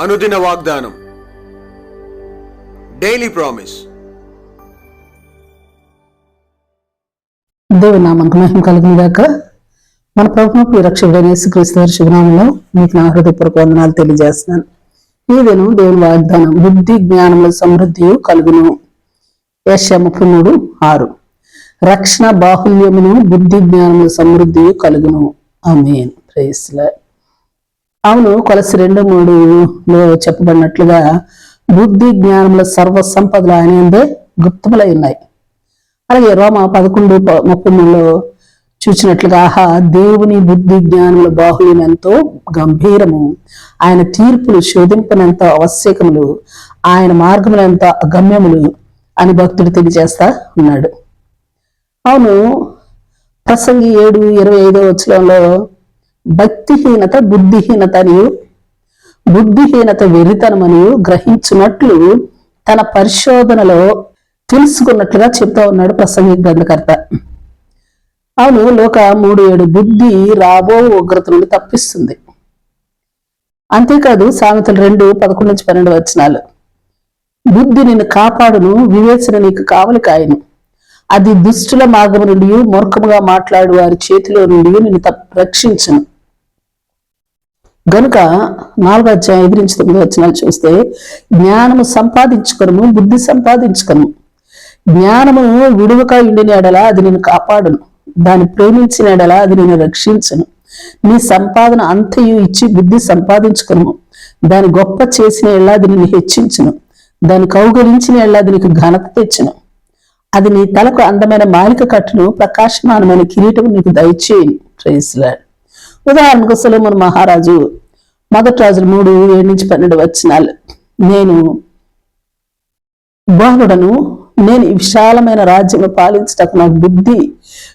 అనుదిన వాగ్దానం. Daily promise దేవుని నామంకు మహిమ కలిగిన గాక మన ప్రభుత్వ రక్షకుడైన యేసుక్రీస్తు వారి శుభనామంలో మీకు నా హృదయపూర్వక వందనాలు తెలియజేస్తున్నాను. ఈ దినం దేవుని వాగ్దానం బుద్ధి జ్ఞానముల సమృద్ధి కలుగును. యశ ముప్పై మూడు ఆరు. రక్షణ బాహుల్యమును బుద్ధి జ్ఞానముల సమృద్ధి కలుగును. ఆమేన్. ప్రైస్లా అవును కొలసి రెండు మూడులో చెప్పబడినట్లుగా బుద్ధి జ్ఞానముల సర్వ సంపదలు ఆయన యందే గుప్తములై ఉన్నాయి. అలాగే రోమ పదకొండు ముప్పై మూడులో చూసినట్లుగా ఆహా దేవుని బుద్ధి జ్ఞానముల బాహుల్యం ఎంతో గంభీరము. ఆయన తీర్పులు శోధింపనంత ఆవశ్యకములు. ఆయన మార్గములు ఎంత అగమ్యములు అని భక్తుడు తెలియజేస్తా ఉన్నాడు. అవును ప్రసంగి ఏడు ఇరవై ఐదో వచ్చంలో భక్తిహీనత బుద్ధిహీనత అనియు. బుద్ధిహీనత వెరితనమనియు గ్రహించినట్లు తన పరిశోధనలో తెలుసుకున్నట్లుగా చెప్తా ఉన్నాడు ప్రసంగి గ్రంథకర్త. అవును లోక మూడు ఏడు బుద్ధి రాబో ఉగ్రత నుండి తప్పిస్తుంది. అంతేకాదు సామెతలు రెండు పదకొండు నుంచి పన్నెండు వచనాలు. బుద్ధి నిన్ను కాపాడును వివేచన నీకు కావలి కాయను. అది దుష్టుల మార్గము నుండి మూర్ఖముగా మాట్లాడు వారి చేతిలో నుండి నిన్ను రక్షించను. గనుక నాలుగో అధ్యాయం ఐదు నుంచి తొమ్మిది వచనాలు చూస్తే జ్ఞానము సంపాదించుకొనము బుద్ధి సంపాదించుకొను జ్ఞానము విడువక ఉండిన ఎడల అది నేను కాపాడును. దాన్ని ప్రేమించిన ఎడల అది నేను రక్షించను. నీ సంపాదన అంతయు ఇచ్చి బుద్ధి సంపాదించుకును దాని గొప్ప చేసిన ఎడల అది నేను హెచ్చించును. దాన్ని కౌగలించిన ఎడల అది నీకు ఘనత తెచ్చును. అది నీ తలకు అందమైన మాలిక కట్టును ప్రకాశమానమైన కిరీటం నీకు దయచేయను. ప్రైస్లాడ్ ఉదాహరణకు సులమన్ మహారాజు మొదటి రాజులు మూడు ఏడు నుంచి పన్నెండు వచ్చినాలు. నేను బాలుడను నేను ఈ విశాలమైన రాజ్యము పాలించటకు నాకు బుద్ధి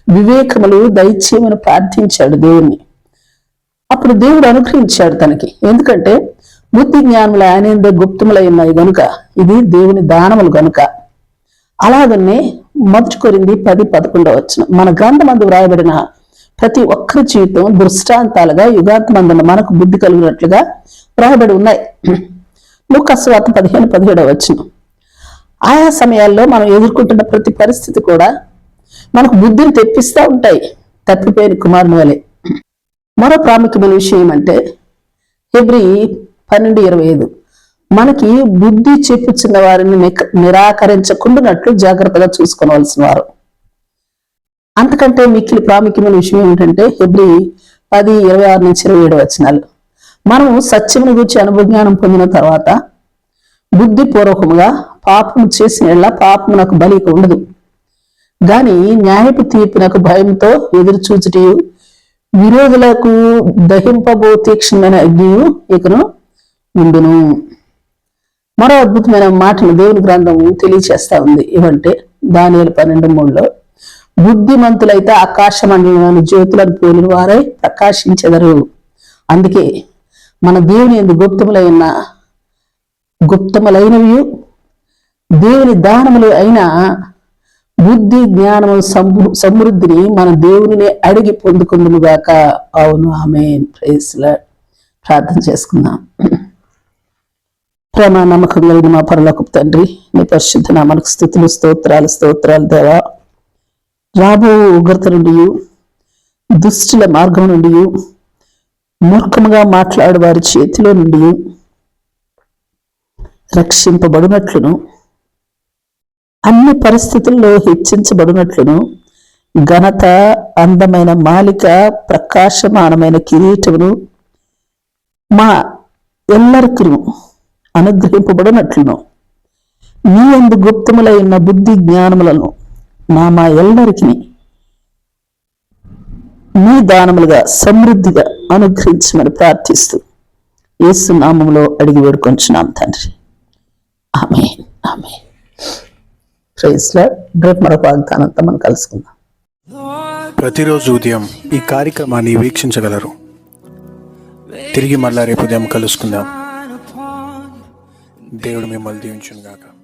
వివేకములు దయచేయమని ప్రార్థించాడు దేవుణ్ణి. అప్పుడు దేవుడు అనుగ్రహించాడు తనకి. ఎందుకంటే బుద్ధి జ్ఞానములు ఆయన గుప్తములై ఉన్నాయి గనుక ఇది దేవుని దానములు గనుక. అలాగనే మొదటి కొరింది పది పదకొండవ వచ్చిన మన గ్రంథమందు వ్రాయబడిన ప్రతి ఒక్కరి జీవితం దృష్టాంతాలుగా యుగాత్మందున మనకు బుద్ధి కలిగినట్లుగా రాయబడి ఉన్నాయి. లూకస్వాత పదిహేను పదిహేడవ వచ్చిన ఆయా సమయాల్లో మనం ఎదుర్కొంటున్న ప్రతి పరిస్థితి కూడా మనకు బుద్ధిని తెప్పిస్తూ ఉంటాయి. తప్పిపోయిన కుమారుని వలె. మరో ప్రాముఖ్యమైన విషయం ఏమంటే ఫిబ్రి పన్నెండు ఇరవై ఐదు. మనకి బుద్ధి చెప్పుచున్న వారిని నిక- నిరాకరించకుండానట్లు జాగ్రత్తగా చూసుకోవాల్సిన వారు. అంతకంటే మిక్కిలి ప్రాముఖ్యమైన విషయం ఏమిటంటే ఫిబ్రి పది ఇరవై ఆరు నుంచి ఇరవై ఏడు వచనాలు. మనం సత్యమును గురించి అనుభవజ్ఞానం పొందిన తర్వాత బుద్ధిపూర్వకముగా పాపము చేసిన ఎడల పాపము నాకు బలిక ఉండదు. గాని న్యాయపు తీర్పునకు భయంతో ఎదురు చూచుటి విరోధులకు దహింపబో తీక్షణమైన అగ్నియు ఇకను ఉండును. మరో అద్భుతమైన మాటను దేవుని గ్రంథం తెలియచేస్తా ఉంది. ఏమంటే దాని పన్నెండు మూడులో బుద్ధిమంతులైతే ఆకాశ మండలంలోని జ్యోతులను పోలిన వారై ప్రకాశించెదరు. అందుకే మన దేవుని ఎందు గుప్తములైన గుప్తములైనవి దేవుని దానములు అయిన బుద్ధి జ్ఞానము సమృద్ధిని మన దేవునినే అడిగి పొందుకుందుగాక అవును ఆమె ప్రార్థన చేసుకుందాం. ప్రేమ నమ్మకం కలిగిన మా పరలోకపు తండ్రి నీ పరిశుద్ధ నామనకు స్థుతులు స్తోత్రాలు స్తోత్రాలు దేవా. రాబో ఉగ్రత నుండి దుష్టుల మార్గం నుండి మూర్ఖముగా మాట్లాడు వారి చేతిలో నుండి రక్షింపబడినట్లును అన్ని పరిస్థితుల్లో హెచ్చించబడినట్లును ఘనత అందమైన మాలిక ప్రకాశమానమైన కిరీటమును మా ఎల్లరికీ అనుగ్రహింపబడినట్లును. నీ అందు గుప్తములైన బుద్ధి జ్ఞానములను నా మా ఎల్లరికి మీ దానములుగా సమృద్ధిగా అనుగ్రహించమని ప్రార్థిస్తూ యేసు నామములో అడిగి వేడుకొంచున్నాం తండ్రి. ఆమె ఆమె ప్రైజ్లో రేపు మరొక వాగ్దానంతో మనం కలుసుకుందాం. ప్రతిరోజు ఉదయం ఈ కార్యక్రమాన్ని వీక్షించగలరు. తిరిగి మళ్ళా రేపు ఉదయం కలుసుకుందాం. దేవుడు మిమ్మల్ని దీవించును గాక